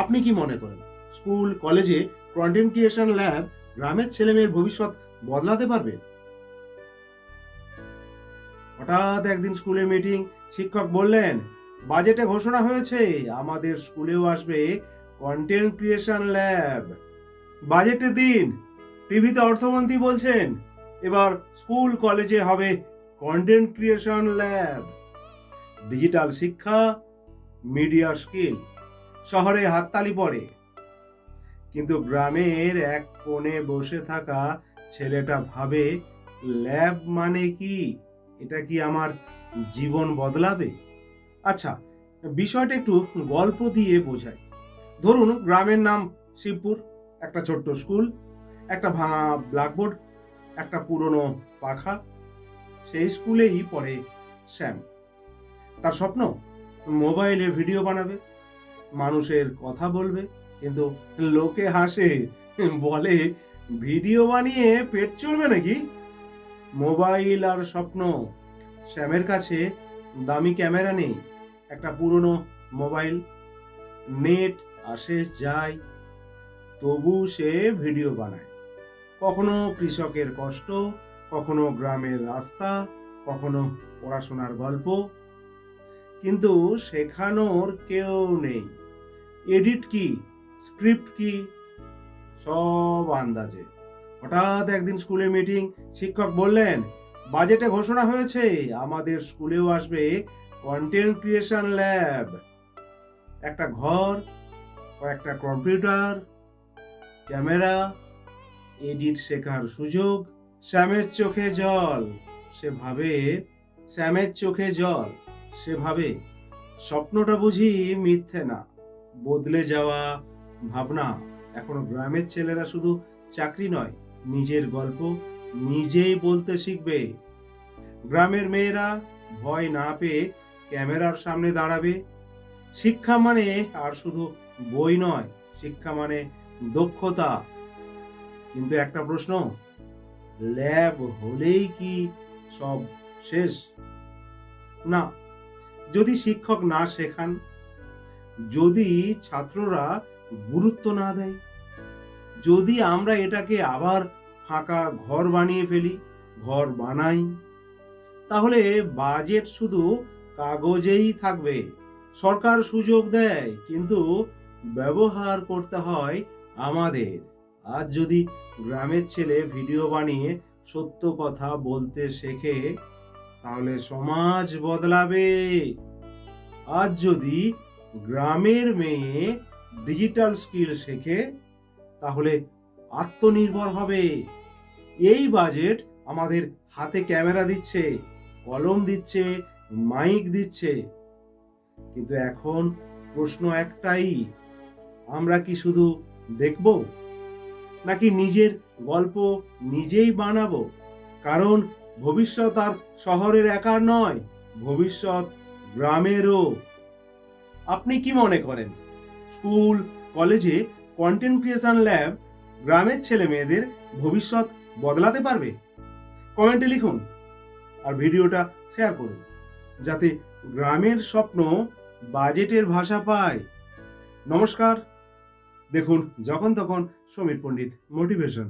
আপনি কি মনে করেন? স্কুল, কলেজে কন্টেন্ট ক্রিয়েশন ল্যাব গ্রামের ছেলেমেয়ের ভবিষ্যৎ বদলাতে পারবে? হঠাৎ একদিন স্কুলে মিটিং, শিক্ষক বললেন, বাজেটে ঘোষণা হয়েছে, আমাদের স্কুলেও আসবে কন্টেন্ট ক্রিয়েশন ল্যাব। বাজেটের দিন, টিভিতে অর্থমন্ত্রী বলছেন, এবার স্কুল, কলেজে হবে কন্টেন্ট ক্রিয়েশন ল্যাব। ডিজিটাল শিক্ষা, মিডিয়া স্কিল। শহরে হাততালি পড়ে। কিন্তু গ্রামের এক কোণে বসে থাকা ছেলেটা ভাবে, ল্যাব মানে কি? এটা কি আমার জীবন বদলাবে? আচ্ছা বিষয়টা একটু গল্প দিয়ে বোঝাই। ধরুন গ্রামের নাম শিবপুর, একটা ছোট্ট স্কুল, একটা ভাঙা ব্ল্যাকবোর্ড, একটা পুরনো পাখা। সেই স্কুলেই পড়ে শ্যাম। তার স্বপ্ন, মোবাইলে ভিডিও বানাবে। মানুষের কথা বলবে, কিন্তু লোকে হাসে, বলে, ভিডিও বানিয়ে পেট চলবে নাকি? মোবাইল আর স্বপ্ন। শ্যামের কাছে দামি ক্যামেরা নেই, একটা পুরনো মোবাইল। নেট আসে, যায়, তবু সে ভিডিও বানায়। কখনো কৃষকের কষ্ট, কখনো গ্রামের রাস্তা, কখনো পড়াশোনার গল্প। কিন্তু শেখানোর কেউ নেই। এডিট কি, স্ক্রিপ্ট কি, সব আন্দাজে। হঠাৎ একদিন স্কুলে মিটিং, শিক্ষক বললেন, বাজেটে ঘোষণা হয়েছে, আমাদের স্কুলেও আসবে কন্টেন্ট ক্রিয়েশন ল্যাব একটা ঘর, কয়েকটা কম্পিউটার ক্যামেরা এডিট শেখার সুযোগ শ্যামের চোখে জল। সে ভাবে শ্যামের চোখে জল সে ভাবে স্বপ্নটা বুঝি মিথ্যে না। বদলে যাওয়া ভাবনা এখনও গ্রামের ছেলেরা শুধু চাকরি নয়, নিজের গল্প নিজেই বলতে শিখবে। গ্রামের মেয়েরা ভয় না পেয়ে ক্যামেরার সামনে দাঁড়াবে। শিক্ষা মানে আর শুধু বই নয়, শিক্ষা মানে দক্ষতা। কিন্তু একটা প্রশ্ন, ল্যাব হলেই কি সব শেষ? না, যদি শিক্ষক না শেখান যদি ছাত্ররা গুরুত্ব না দেয়, যদি আমরা এটাকে আবার ফাঁকা ঘর বানিয়ে ফেলি, ঘর বানাই, তাহলে বাজেট শুধু কাগজেই থাকবে। সরকার সুযোগ দেয়, কিন্তু ব্যবহার করতে হয় আমাদের। আজ যদি গ্রামের ছেলে ভিডিও বানিয়ে সত্য কথা বলতে শেখে, তাহলে সমাজ বদলাবে। আজ যদি গ্রামের মেয়ে ডিজিটাল স্কিল শেখে, তাহলে আত্মনির্ভর হবে। এই বাজেট আমাদের হাতে ক্যামেরা দিচ্ছে, কলম দিচ্ছে মাইক দিচ্ছে। কিন্তু এখন প্রশ্ন একটাই, আমরা কি শুধু দেখব, নাকি নিজের গল্প নিজেই বানাবো? কারণ ভবিষ্যৎ আর শহরের একার নয়, ভবিষ্যৎ গ্রামেরও। আপনি কি মনে করেন? স্কুল, কলেজে কন্টেন্ট ক্রিয়েশন ল্যাব গ্রামের ছেলে মেয়েদের ভবিষ্যৎ বদলাতে পারবে? কমেন্টে লিখুন আর ভিডিওটা শেয়ার করুন, যাতে গ্রামের স্বপ্ন বাজেটের ভাষা পায়। নমস্কার, দেখুন যখন তখন সমীর পণ্ডিত মোটিভেশন